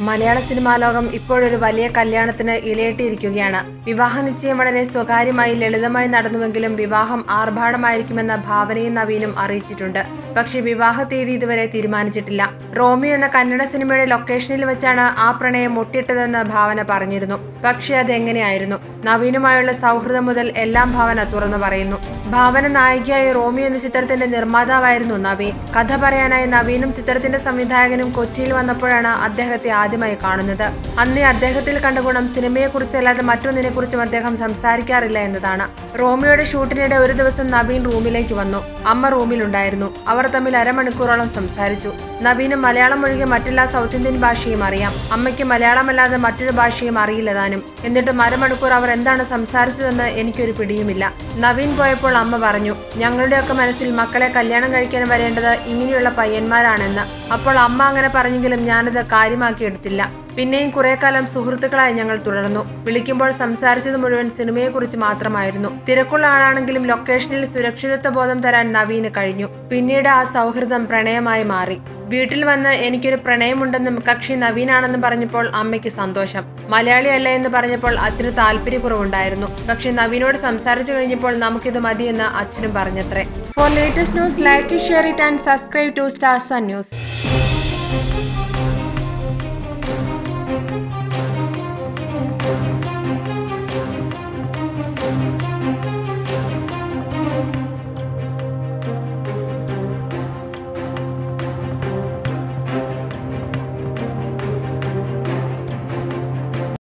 മലയാള cinema ലോകം ഇപ്പോഴൊരു വലിയ കല്യാണത്തിന് ഇലയിട്ടിരിക്കുകയാണ്. വിവാഹ നിശ്ചയം വളരെ സ്വകാര്യമായി ലളിതമായി നടന്നുവെങ്കിലും വിവാഹം ആർഭാടമായിരിക്കുമെന്ന ഭാവനയും നവീനും അറിയിച്ചിട്ടുണ്ട്. പക്ഷേ വിവാഹ തീയതി ഇതുവരെ തീരുമാനിച്ചിട്ടില്ല. റോമിയോ എന്ന കന്നഡ സിനിമയുടെ ലൊക്കേഷനിൽ വെച്ചാണ് ആ പ്രണയം മുട്ടിയിട്ടതെന്ന് ഭാവന പറഞ്ഞിരുന്നു. പക്ഷേ അതെങ്ങനെയായിരുന്നു? നവീനുമായുള്ള സൗഹൃദം മുതൽ എല്ലാം ഭാവന തുറന്നു പറയുന്നു. ഭാവന നായികയായി റോമിയോ എന്ന ചിത്രത്തിന്റെ നിർമ്മാതാവായിരുന്നു നവീൻ. കഥ പറയാനായി നവീനും ചിത്രത്തിന്റെ സംവിധായകനും കൊച്ചിയിൽ വന്നപ്പോഴാണ് അദ്ദേഹത്തെ ആദ്യമായി കാണുന്നത്. അന്നേ അദ്ദേഹത്തിൽ കണ്ട ഗുണം സിനിമയെക്കുറിച്ചല്ലാതെ മറ്റൊന്നിനെക്കുറിച്ചും അദ്ദേഹം സംസാരിക്കാറില്ല എന്നതാണ്. റോമിയോയുടെ ഷൂട്ടിനിടെ ഒരു ദിവസം നവീൻ റൂമിലേക്ക് വന്നു. അമ്മ റൂമിലുണ്ടായിരുന്നു. അവർ തമ്മിൽ അരമണിക്കൂറോളം സംസാരിച്ചു. നവീന് മലയാളം ഒഴികെ മറ്റെല്ലാ സൗത്ത് ഇന്ത്യൻ ഭാഷയും അറിയാം. അമ്മയ്ക്ക് മലയാളമല്ലാതെ മറ്റൊരു ഭാഷയും അറിയില്ല താനും എന്നിട്ടും അരമണിക്കൂർ അവർ എന്താണ് സംസാരിച്ചതെന്ന് എനിക്കൊരു പിടിയുമില്ല. നവീൻ പോയപ്പോൾ അമ്മ പറഞ്ഞു ഞങ്ങളുടെയൊക്കെ മനസ്സിൽ മക്കളെ കല്യാണം കഴിക്കാൻ വരേണ്ടത് ഇങ്ങനെയുള്ള പയ്യന്മാരാണെന്ന്. അപ്പോൾ അമ്മ അങ്ങനെ പറഞ്ഞെങ്കിലും ഞാനത് കാര്യമാക്കിയെടുത്തില്ല പിന്നെയും കുറെ കാലം സുഹൃത്തുക്കളായി ഞങ്ങൾ തുടർന്നു. വിളിക്കുമ്പോൾ സംസാരിച്ചത് മുഴുവൻ സിനിമയെക്കുറിച്ച് മാത്രമായിരുന്നു. തിരക്കുള്ള ആളാണെങ്കിലും ലൊക്കേഷനിൽ സുരക്ഷിതത്വ ബോധം തരാൻ നവീന് കഴിഞ്ഞു. പിന്നീട് ആ സൗഹൃദം പ്രണയമായി മാറി. വീട്ടിൽ വന്ന് എനിക്കൊരു പ്രണയമുണ്ടെന്നും കക്ഷി നവീനാണെന്നും പറഞ്ഞപ്പോൾ അമ്മയ്ക്ക് സന്തോഷം. മലയാളിയല്ല എന്ന് പറഞ്ഞപ്പോൾ അച്ഛന് താല്പര്യക്കുറവുണ്ടായിരുന്നു. പക്ഷെ നവീനോട് സംസാരിച്ചു കഴിഞ്ഞപ്പോൾ നമുക്കിത് മതിയെന്ന് അച്ഛനും പറഞ്ഞത്രേ. For latest news like share it and subscribe to stars news